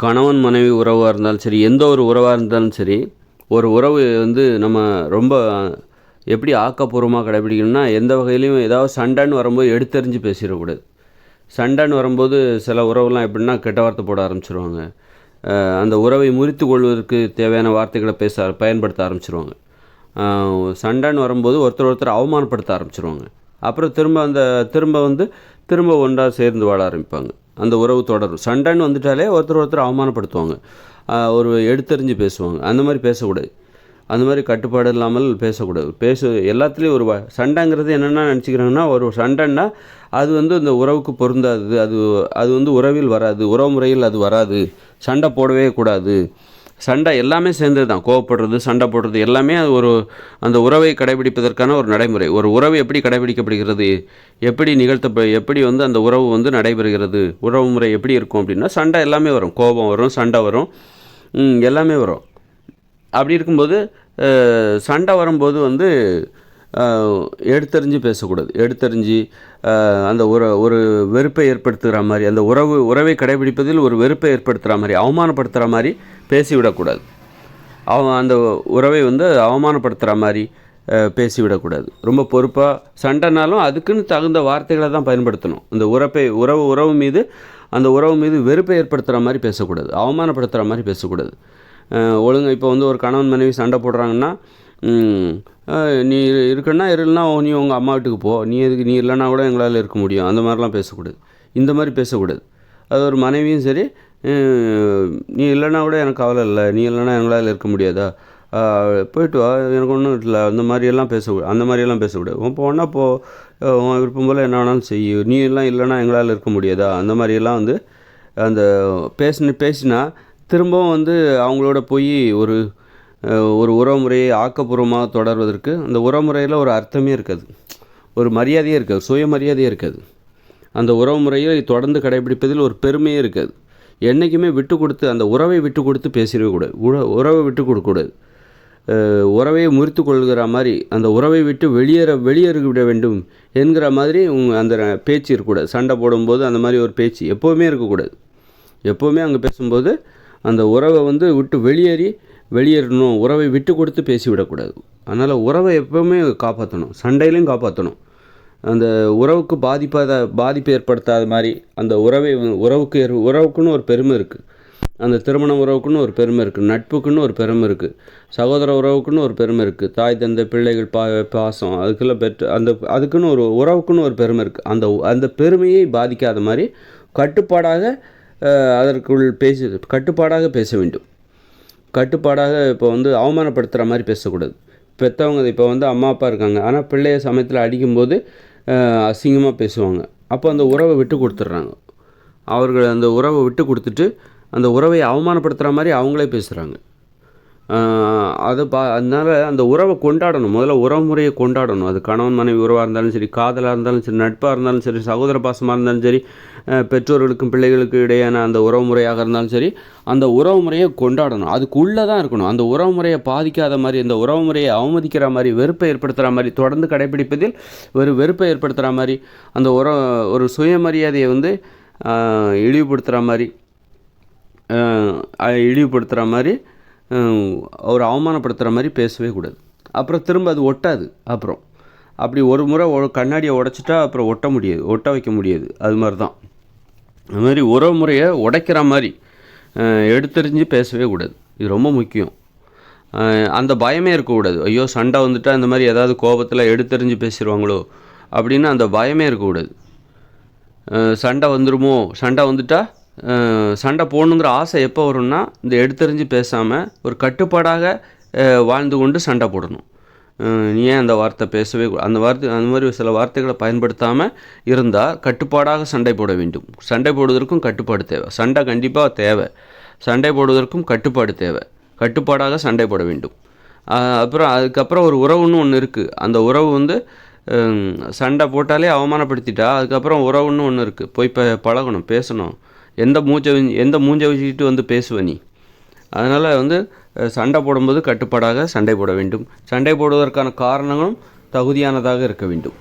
கணவன் மனைவி உறவாக இருந்தாலும் சரி எந்த ஒரு உறவாக இருந்தாலும் சரி ஒரு உறவு வந்து நம்ம ரொம்ப எப்படி ஆக்கப்பூர்வமாக கடைபிடிக்கணும்னா எந்த வகையிலையும் ஏதாவது சண்டைன்னு வரும்போது எடுத்தறிஞ்சு பேசிடக்கூடாது. சண்டைன்னு வரும்போது சில உறவுலாம் எப்படின்னா கெட்ட வார்த்தை போட ஆரம்பிச்சிருவாங்க. அந்த உறவை முறித்து கொள்வதற்கு தேவையான வார்த்தைகளை பேச பயன்படுத்த ஆரம்பிச்சிருவாங்க. சண்டைன்னு வரும்போது ஒருத்தர் ஒருத்தர் அவமானப்படுத்த ஆரம்பிச்சிருவாங்க. அப்புறம் திரும்ப அந்த திரும்ப வந்து திரும்ப ஒன்றா சேர்ந்து வாழ ஆரம்பிப்பாங்க. அந்த உறவு தொடரும். சண்டைன்னு வந்துட்டாலே ஒருத்தர் ஒருத்தர் அவமானப்படுத்துவாங்க. ஒரு எடுத்தறிஞ்சு பேசுவாங்க. அந்த மாதிரி பேசக்கூடாது. அந்த மாதிரி கட்டுப்பாடு இல்லாமல் பேசக்கூடாது. பேச எல்லாத்துலேயும் ஒரு வ- சண்டைங்கிறது என்னென்னா நினச்சிக்கிறாங்கன்னா ஒரு சண்டைன்னா அது வந்து இந்த உறவுக்கு பொருந்தாது. அது அது வந்து உறவில் வராது. உறவு முறையில் அது வராது. சண்டை போடவே கூடாது. சண்டை எல்லாமே சேர்ந்தது தான் கோவப்படுறது சண்டை போடுறது எல்லாமே அது ஒரு அந்த உறவை கடைபிடிப்பதற்கான ஒரு நடைமுறை. ஒரு உறவு எப்படி கடைபிடிக்கப்படுகிறது? எப்படி நிகழ்த்த எப்படி வந்து அந்த உறவு வந்து நடைபெறுகிறது? உறவு முறை எப்படி இருக்கும் அப்படின்னா சண்டை எல்லாமே வரும். கோபம் வரும் சண்டை வரும். எல்லாமே வரும். அப்படி இருக்கும்போது சண்டை வரும்போது வந்து எடுத்தறிஞ்சு பேசக்கூடாது. எடுத்தறிஞ்சு அந்த ஒரு ஒரு வெறுப்பை ஏற்படுத்துகிற மாதிரி அந்த உறவு உறவை கடைபிடிப்பதில் ஒரு வெறுப்பை ஏற்படுத்துகிற மாதிரி அவமானப்படுத்துகிற மாதிரி பேசிவிடக்கூடாது. அவன் அந்த உறவை வந்து அவமானப்படுத்துகிற மாதிரி பேசிவிடக்கூடாது. ரொம்ப பொறுப்பாக சண்டைனாலும் அதுக்குன்னு தகுந்த வார்த்தைகளை தான் பயன்படுத்தணும். அந்த உறப்பை உறவு உறவு மீது அந்த உறவு மீது வெறுப்பை ஏற்படுத்துகிற மாதிரி பேசக்கூடாது. அவமானப்படுத்துகிற மாதிரி பேசக்கூடாது. ஒழுங்கு இப்போ வந்து ஒரு கணவன் மனைவி சண்டை போடுறாங்கன்னா நீ இருக்கன்னா இருன்னா நீ உங்கள் அம்மா வீட்டுக்கு போ. நீ எதுக்கு நீ இல்லைன்னா கூட எங்களால் இருக்க முடியும். அந்த மாதிரிலாம் பேசக்கூடாது. இந்த மாதிரி பேசக்கூடாது. அது ஒரு மனைவியும் சரி நீ இல்லைன்னா கூட எனக்கு கவலை இல்லை. நீ இல்லைன்னா எங்களால் இருக்க முடியாதா? போயிட்டு வா. எனக்கு ஒன்றும் இல்லை. அந்த மாதிரியெல்லாம் பேசக்கூடாது. அந்த மாதிரியெல்லாம் பேசக்கூடாது. உன் போனால் போ. உன் விருப்பம் போல் என்ன வேணாலும் செய்ய நீ எல்லாம் இல்லைன்னா எங்களால் இருக்க முடியாதா? அந்த மாதிரியெல்லாம் வந்து அந்த பேசின பேசினா திரும்பவும் வந்து அவங்களோட போய் ஒரு ஒரு உறவுமுறையை ஆக்கப்பூர்வமாக தொடர்வதற்கு அந்த உறவுமுறையில் ஒரு அர்த்தமே இருக்காது. ஒரு மரியாதையே இருக்காது சுயமரியாதையே இருக்காது. அந்த உறவுமுறையை தொடர்ந்து கடைபிடிப்பதில் ஒரு பெருமையே இருக்காது. என்றைக்குமே விட்டு கொடுத்து அந்த உறவை விட்டு கொடுத்து பேசிடவே கூடாது. உற உறவை விட்டு கொடுக்கக்கூடாது உறவையை முறித்து கொள்கிற மாதிரி அந்த உறவை விட்டு வெளியேற வெளியேறி விட வேண்டும் என்கிற மாதிரி உங்க அந்த பேச்சு இருக்கக்கூடாது. சண்டை போடும்போது அந்த மாதிரி ஒரு பேச்சு எப்போவுமே இருக்கக்கூடாது. எப்போவுமே அங்கே பேசும்போது அந்த உறவை வந்து விட்டு வெளியேறி வெளியேறணும் உறவை விட்டு கொடுத்து பேசிவிடக்கூடாது. அதனால் உறவை எப்போவுமே காப்பாற்றணும் சண்டையிலையும் காப்பாற்றணும் அந்த உறவுக்கு பாதிப்பாத பாதிப்பு ஏற்படுத்தாத மாதிரி அந்த உறவை உறவுக்கு உறவுக்குன்னு ஒரு பெருமை இருக்குது அந்த திருமண உறவுக்குன்னு ஒரு பெருமை இருக்குது நட்புக்குன்னு ஒரு பெருமை இருக்குது சகோதர உறவுக்குன்னு ஒரு பெருமை இருக்குது தாய் தந்தை பிள்ளைகள் பா பாசம் அதுக்கெல்லாம் பெற்று அந்த அதுக்குன்னு ஒரு உறவுக்குன்னு ஒரு பெருமை இருக்குது அந்த அந்த பெருமையை பாதிக்காத மாதிரி கட்டுப்பாடாக அதற்குள் பேசி கட்டுப்பாடாக பேச வேண்டும். கட்டுப்பாடாக இப்போ வந்து அவமானப்படுத்துகிற மாதிரி பேசக்கூடாது. பெற்றவங்க இப்போ வந்து அம்மா அப்பா இருக்காங்க. ஆனால் பிள்ளைய சமயத்தில் அடிக்கும்போது அசிங்கமாக பேசுவாங்க. அப்போ அந்த உறவை விட்டு கொடுத்துட்றாங்க. அவர்கள் அந்த உறவை விட்டு கொடுத்துட்டு அந்த உறவை அவமானப்படுத்துகிற மாதிரி அவங்களே பேசுகிறாங்க அதை பா அதனால் அந்த உறவை கொண்டாடணும். முதல்ல உறவு முறையை கொண்டாடணும். அது கணவன் மனைவி உறவாக இருந்தாலும் சரி காதலாக இருந்தாலும் சரி நட்பாக இருந்தாலும் சரி சகோதர பாசமாக இருந்தாலும் சரி பெற்றோர்களுக்கும் பிள்ளைகளுக்கு இடையான அந்த உறவு முறையாக இருந்தாலும் சரி அந்த உறவு முறையை கொண்டாடணும். அதுக்குள்ளே தான் இருக்கணும். அந்த உறவு முறையை பாதிக்காத மாதிரி அந்த உறவு முறையை அவமதிக்கிற மாதிரி வெறுப்பை ஏற்படுத்துகிற மாதிரி தொடர்ந்து கடைபிடிப்பதில் ஒரு வெறுப்பை ஏற்படுத்துகிற மாதிரி அந்த உற ஒரு சுயமரியாதையை வந்து இழிவுபடுத்துகிற மாதிரி இழிவுபடுத்துகிற மாதிரி ஒரு அவமானப்படுத்துகிற மாதிரி பேசவே கூடாது. அப்புறம் திரும்ப அது ஒட்டாது அப்புறம். அப்படி ஒரு முறை கண்ணாடியை உடைச்சிட்டா அப்புறம் ஒட்ட முடியாது ஒட்ட வைக்க முடியாது. அது மாதிரி தான் அது மாதிரி உறவு முறையை உடைக்கிற மாதிரி அஹ், எடுத்தெறிஞ்சு பேசவே கூடாது. இது ரொம்ப முக்கியம். அந்த பயமே இருக்கக்கூடாது. ஐயோ சண்டை வந்துட்டா இந்த மாதிரி ஏதாவது கோபத்தில் எடுத்தெறிஞ்சு பேசிடுவாங்களோ அப்படின்னு அந்த பயமே இருக்கக்கூடாது. சண்டை வந்துடுமோ சண்டை வந்துட்டால் சண்டை போடணுங்கிற ஆசை எப்போ வரும்னா இந்த எடுத்தெறிஞ்சு பேசாமல் ஒரு கட்டுப்பாடாக வாழ்ந்து கொண்டு சண்டை போடணும். நீ ஏன் அந்த வார்த்தை பேசவே அந்த வார்த்தை அந்த மாதிரி சில வார்த்தைகளை பயன்படுத்தாமல் இருந்தால் கட்டுப்பாடாக சண்டை போட வேண்டும். சண்டை போடுவதற்கும் கட்டுப்பாடு தேவை. சண்டை கண்டிப்பாக தேவை. சண்டை போடுவதற்கும் கட்டுப்பாடு தேவை. கட்டுப்பாடாக சண்டை போட வேண்டும். அப்புறம் அதுக்கப்புறம் ஒரு உறவுன்னு ஒன்று இருக்குது அந்த உறவு வந்து சண்டை போட்டாலே அவமானப்படுத்திட்டா அதுக்கப்புறம் உறவுன்னு ஒன்று இருக்குது போய் ப பழகணும் பேசணும். எந்த மூச்சை எந்த மூஞ்சை வச்சுக்கிட்டு வந்து பேசுவ நீ? அதனால் வந்து சண்டை போடும்போது கட்டுப்பாடாக சண்டை போட வேண்டும். சண்டை போடுவதற்கான காரணங்களும் தகுதியானதாக இருக்க வேண்டும்.